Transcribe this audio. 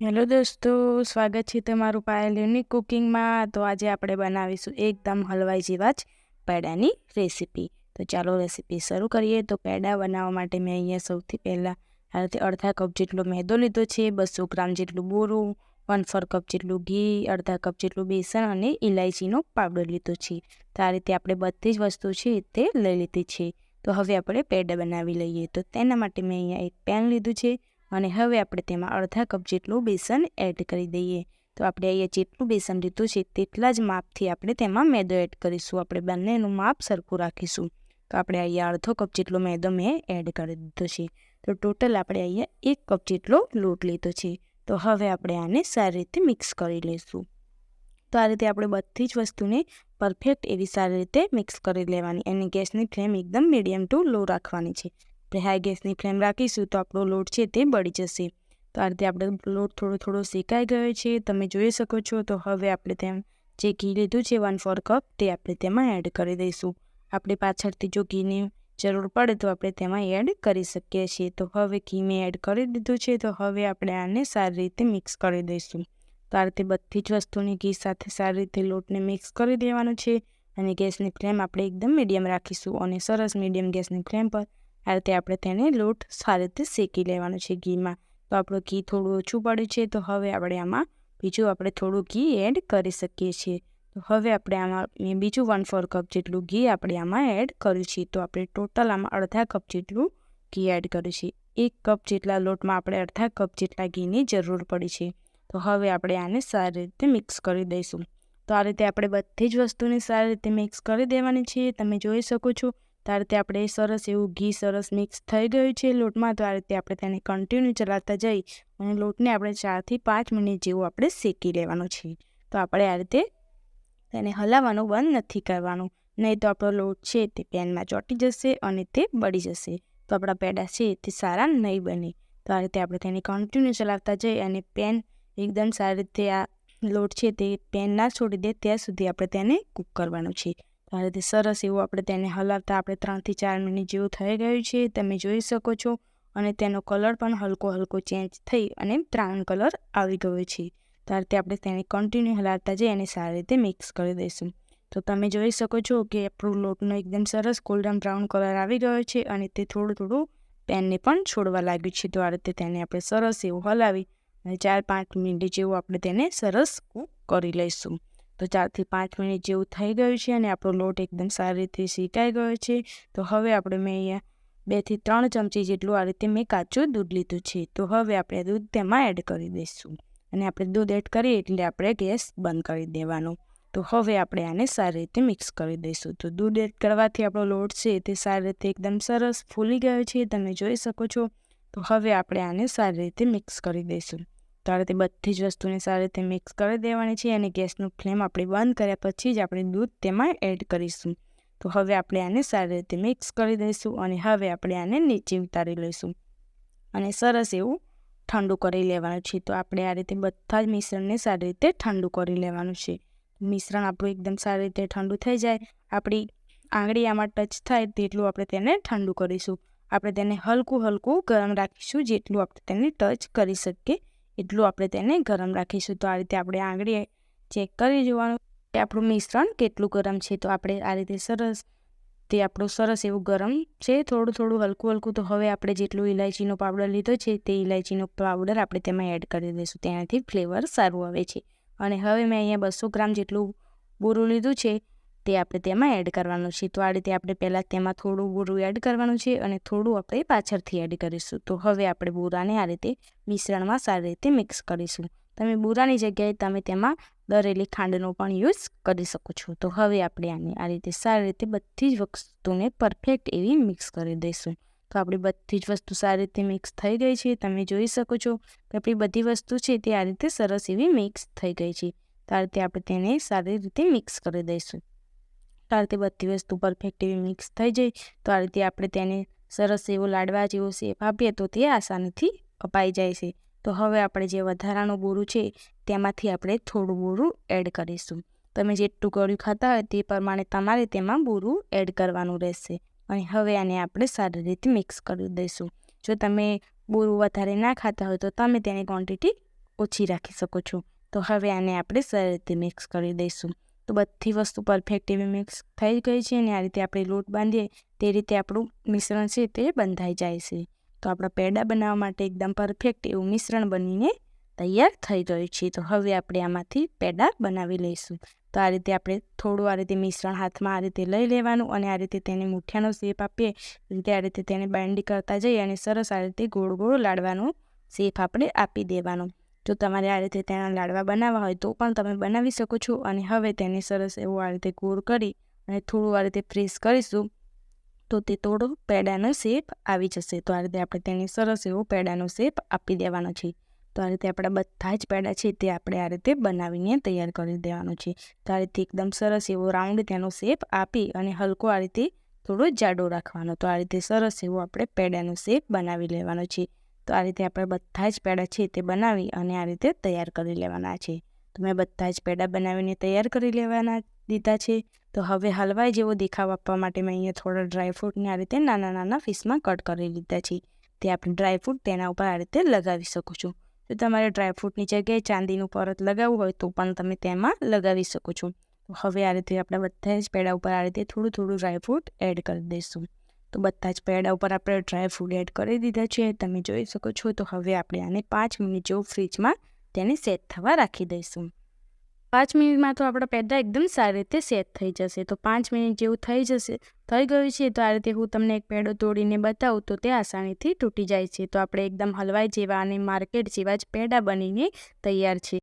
Hello દોસ્તો, સ્વાગત છે તમારું પાયલ યુનિક કુકિંગમાં તો આજે આપણે બનાવીશું એકદમ હલવાઈ જેવા જ પેડાની રેસીપી. તો ચાલો રેસીપી શરૂ કરીએ. તો પેડા બનાવવા માટે મેં અહીંયા સૌથી પહેલાં આ રીતે અડધા કપ જેટલો મેદો લીધો છે, બસો ગ્રામ જેટલું બોરું વન ફોર કપ જેટલું ઘી, અડધા કપ જેટલું બેસન અને ઇલાયચીનો પાવડર લીધો છે. તો આ રીતે આપણે બધી જ વસ્તુ છે તે લઈ લીધી છે. તો હવે આપણે પેડા બનાવી લઈએ. તો તેના માટે મેં અહીંયા એક પેન લીધું છે. અને હવે આપણે તેમાં અડધા કપ જેટલું બેસન એડ કરી દઈએ. તો આપણે અહીંયા જેટલું બેસન લીધું છે તેટલા જ માપથી આપણે તેમાં મેદો એડ કરીશું. આપણે બંનેનું માપ સરખું રાખીશું. તો આપણે અહીંયા અડધો કપ જેટલો મેદો મેં એડ કરી દીધો છે. તો ટોટલ આપણે અહીંયા એક કપ જેટલો લોટ લીધો છે. તો હવે આપણે આને સારી રીતે મિક્સ કરી લઈશું. તો આ રીતે આપણે બધી જ વસ્તુને પરફેક્ટ એવી સારી રીતે મિક્સ કરી લેવાની. અને ગેસની ફ્લેમ એકદમ મીડિયમ ટુ લો રાખવાની છે. આપણે હાઈ ગેસની ફ્લેમ રાખીશું તો આપણો લોટ છે તે બળી જશે તો આ રીતે આપણે લોટ થોડો થોડો શેકાઈ ગયો છે તમે જોઈ શકો છો તો હવે આપણે તેમ જે ઘી લીધું છે વન ફોર કપ તે આપણે તેમાં એડ કરી દઈશું। આપણે પાછળથી જો ઘીની જરૂર પડે, તો આપણે તેમાં એડ કરી શકીએ છીએ। તો હવે ઘી મેં એડ કરી દીધું છે, તો હવે આપણે આને સારી રીતે મિક્સ કરી દઈશું। તો આ રીતે બધી જ વસ્તુની ઘી સાથે સારી રીતે લોટને મિક્સ કરી દેવાનું છે, અને ગેસની ફ્લેમ આપણે એકદમ મીડિયમ રાખીશું, અને સરસ મીડિયમ ગેસની ફ્લેમ પર આ રીતે આપણે તેને લોટ સારી રીતે શેકી લેવાનો છે ઘીમાં. તો આપણું ઘી થોડું ઓછું પડ્યું છે, તો હવે આપણે આમાં બીજું આપણે થોડું ઘી એડ કરી શકીએ છીએ. તો હવે આપણે આમાં બીજું વન ફોર કપ જેટલું ઘી આપણે આમાં એડ કર્યું છે. તો આપણે ટોટલ આમાં અડધા કપ જેટલું ઘી એડ કર્યું છે. એક કપ જેટલા લોટમાં આપણે અડધા કપ જેટલા ઘીની જરૂર પડી છે. તો હવે આપણે આને સારી રીતે મિક્સ કરી દઈશું. તો આ રીતે આપણે બધી જ વસ્તુને સારી રીતે મિક્સ કરી દેવાની છે. તમે જોઈ શકો છો તો આ રીતે આપણે સરસ એવું ઘી સરસ મિક્સ થઈ ગયું છે. લોટમાં તો આ રીતે આપણે તેને કન્ટિન્યુ ચલાવતા જઈ અને લોટને આપણે ચારથી પાંચ મિનિટ જેવું આપણે શેકી લેવાનું છે. તો આપણે આ રીતે તેને હલાવવાનું બંધ નથી કરવાનું. નહીં તો આપણો લોટ છે તે પેનમાં ચોંટી જશે અને તે બળી જશે. તો આપણા પેડા છે તે સારા નહીં બને. તો આ રીતે આપણે તેને કન્ટિન્યુ ચલાવતા જઈ અને પેન એકદમ સારી રીતે આ લોટ છે તે પેન ના છોડી દે ત્યાં સુધી આપણે તેને કૂક કરવાનું છે. રીતે સરસ એવું આપણે તેને હલાવતા આપણે ત્રણથી ચાર મિનિટ જેવું થઈ ગયું છે. તમે જોઈ શકો છો. અને તેનો કલર પણ હલકો હલકો ચેન્જ થઈ અને ત્રાણ કલર આવી ગયો છે. ત્યારથી આપણે તેને કન્ટિન્યુ હલાવતા જઈએ અને સારી રીતે મિક્સ કરી દઈશું. તો તમે જોઈ શકો છો કે આપણું લોટનો એકદમ સરસ ગોલ્ડન બ્રાઉન કલર આવી ગયો છે અને તે થોડું થોડું પેનને પણ છોડવા લાગ્યું છે. તો આ રીતે તેને આપણે સરસ એવું હલાવી અને ચાર પાંચ મિનિટ જેવું આપણે તેને સરસ કૂક કરી લઈશું. તો ચારથી પાંચ મિનિટ જેવું થઈ ગયું છે અને આપણો લોટ એકદમ સારી રીતે શેકાઈ ગયો છે. તો હવે આપણે મેં અહીંયા બેથી ત્રણ ચમચી જેટલું આ રીતે મેં કાચું દૂધ લીધું છે. તો હવે આપણે દૂધ તેમાં એડ કરી દઈશું. અને આપણે દૂધ એડ કરીએ એટલે આપણે ગેસ બંધ કરી દેવાનો. તો હવે આપણે આને સારી રીતે મિક્સ કરી દઈશું. તો દૂધ એડ કરવાથી આપણો લોટ છે તે સારી રીતે એકદમ સરસ ફૂલી ગયો છે. તમે જોઈ શકો છો. તો હવે આપણે આને સારી રીતે મિક્સ કરી દઈશું. તો રીતે બધી જ વસ્તુને સારી રીતે મિક્સ કરી દેવાની છે અને ગેસનું ફ્લેમ આપણે બંધ કર્યા પછી જ આપણે દૂધ તેમાં એડ કરીશું. તો હવે આપણે આને સારી રીતે મિક્સ કરી દઈશું અને હવે આપણે આને નીચે ઉતારી લઈશું. અને સરસ એવું ઠંડુ કરી લેવાનું છે. તો આપણે આ રીતે બધા જ મિશ્રણને સારી રીતે ઠંડુ કરી લેવાનું છે. મિશ્રણ આપણું એકદમ સારી રીતે ઠંડુ થઈ જાય. આપણી આંગળી આમાં ટચ થાય તેટલું આપણે તેને ઠંડુ કરીશું. આપણે તેને હલકું હલકું ગરમ રાખીશું જેટલું આપણે તેને ટચ કરી શકીએ. એટલું આપણે તેને ગરમ રાખીશું. તો આ રીતે આપણે આંગળી ચેક કરી જોવાનું કે આપણું મિશ્રણ કેટલું ગરમ છે. તો આપણે આ રીતે સરસ તે આપણું સરસ એવું ગરમ છે. થોડું થોડું હલકું હલકું તો હવે આપણે જેટલું ઇલાયચીનો પાવડર લીધો છે તે ઇલાયચીનો પાવડર આપણે તેમાં એડ કરી દઈશું. તેનાથી ફ્લેવર સારું આવે છે. અને હવે મેં અહીંયા બસો ગ્રામ જેટલું બોરું લીધું છે. તે આપણે તેમાં એડ કરવાનું છે. તો આ રીતે આપણે પહેલાં તેમાં થોડું બુરું એડ કરવાનું છે અને થોડું આપણે પાછળથી એડ કરીશું. તો હવે આપણે બુરાને આ રીતે મિશ્રણમાં સારી રીતે મિક્સ કરીશું. તમે બુરાની જગ્યાએ તમે તેમાં દરેલી ખાંડનો પણ યુઝ કરી શકો છો. તો હવે આપણે આને આ રીતે સારી રીતે બધી જ વસ્તુને પરફેક્ટ એવી મિક્સ કરી દઈશું. તો આપણી બધી જ વસ્તુ સારી રીતે મિક્સ થઈ ગઈ છે. તમે જોઈ શકો છો કે આપણી બધી વસ્તુ છે તે આ રીતે સરસ એવી મિક્સ થઈ ગઈ છે. તો આ રીતે આપણે તેને સારી રીતે મિક્સ કરી દઈશું. તો આ રીતે બધી વસ્તુ પરફેક્ટ એવી મિક્સ થઈ જાય. તો આ રીતે આપણે તેને સરસ એવો લાડવા જેવો શેપ આપીએ તો તે આસાનીથી અપાઈ જાય છે. તો હવે આપણે જે વધારાનું બોરું છે તેમાંથી આપણે થોડું બોરું એડ કરીશું. તમે જેટલું ગળ્યું ખાતા હોય તે પ્રમાણે તમારે તેમાં બોરું એડ કરવાનું રહેશે. અને હવે આને આપણે સારી રીતે મિક્સ કરી દઈશું. જો તમે બોરું વધારે ના ખાતા હોય તો તમે તેની ક્વોન્ટિટી ઓછી રાખી શકો છો. તો હવે આને આપણે સારી રીતે મિક્સ કરી દઈશું. તો બધી વસ્તુ પરફેક્ટ એવી મિક્સ થઈ ગઈ છે અને આ રીતે આપણે લોટ બાંધીએ, તે રીતે આપણું મિશ્રણ છે તે બંધાઈ જાય છે. તો આપણા પેડા બનાવવા માટે એકદમ પરફેક્ટ એવું મિશ્રણ બનીને તૈયાર થઈ ગયું છે. તો હવે આપણે આમાંથી પેડા બનાવી લઈશું. તો આ રીતે આપણે થોડું આ રીતે મિશ્રણ હાથમાં આ રીતે લઈ લેવાનું અને આ રીતે તેને મુઠ્યાનો શેપ આપીએ. રીતે આ રીતે તેને બાઇન્ડી કરતા જઈએ અને સરસ આ રીતે ગોળ ગોળ લાડવાનો શેપ આપણે આપી દેવાનો. જો તમારે આ રીતે તેના લાડવા બનાવવા હોય તો પણ તમે બનાવી શકો છો અને હવે તેને સરસ એવું આ રીતે ગોળ કરી અને થોડું આ રીતે પ્રેસ કરીશું તો તે થોડો પેડાનો શેપ આવી જશે. તો આ રીતે આપણે તેને સરસ એવો પેડાનો શેપ આપી દેવાનો છે. તો આ રીતે આપણા બધા જ પેડા છે તે આપણે આ રીતે બનાવીને તૈયાર કરી દેવાનો છે. તો આ રીતે એકદમ સરસ એવો રાઉન્ડ તેનો શેપ આપી અને હલકો આ રીતે થોડો જાડો રાખવાનો. તો આ રીતે સરસ એવો આપણે પેડાનો શેપ બનાવી લેવાનો છે. તો આ રીતે આપણે બધા જ પેડા છે તે બનાવી અને આ રીતે તૈયાર કરી લેવાના છે. તો મેં બધા જ પેડા બનાવીને તૈયાર કરી લેવાના દીધા છે. તો હવે હલવાઈ જેવો દેખાવ આપવા માટે મેં અહીંયા થોડા ડ્રાયફ્રૂટને આ રીતે નાના નાના પીસમાં કટ કરી લીધા છે. તે આપણે ડ્રાયફ્રૂટ તેના ઉપર આ રીતે લગાવી શકો છો. જો તમારે ડ્રાયફ્રૂટની જગ્યાએ ચાંદીનું પરત લગાવવું હોય તો પણ તમે તેમાં લગાવી શકો છો. હવે આ રીતે આપણે બધા જ પેડા ઉપર આ રીતે થોડું થોડું ડ્રાયફ્રૂટ એડ કરી દઈશું. તો બધા જ પેડા ઉપર આપણે ડ્રાય ફ્રૂટ એડ કરી દીધા છે. તમે જોઈ શકો છો, તો હવે આપણે આને પાંચ મિનિટ જેવું ફ્રીજમાં તેને સેટ થવા રાખી દઈશું. પાંચ મિનિટમાં તો આપણા પેડા એકદમ સારી રીતે સેટ થઈ જશે. તો પાંચ મિનિટ જેવું થઈ જશે, થઈ ગયું છે, તો આ રીતે હું તમને એક પેડો તોડીને બતાવું, તો તે આસાનીથી તૂટી જાય છે. તો આપણે એકદમ હલવાઈ જેવા અને માર્કેટ જેવા જ પેડા બનીને તૈયાર છે.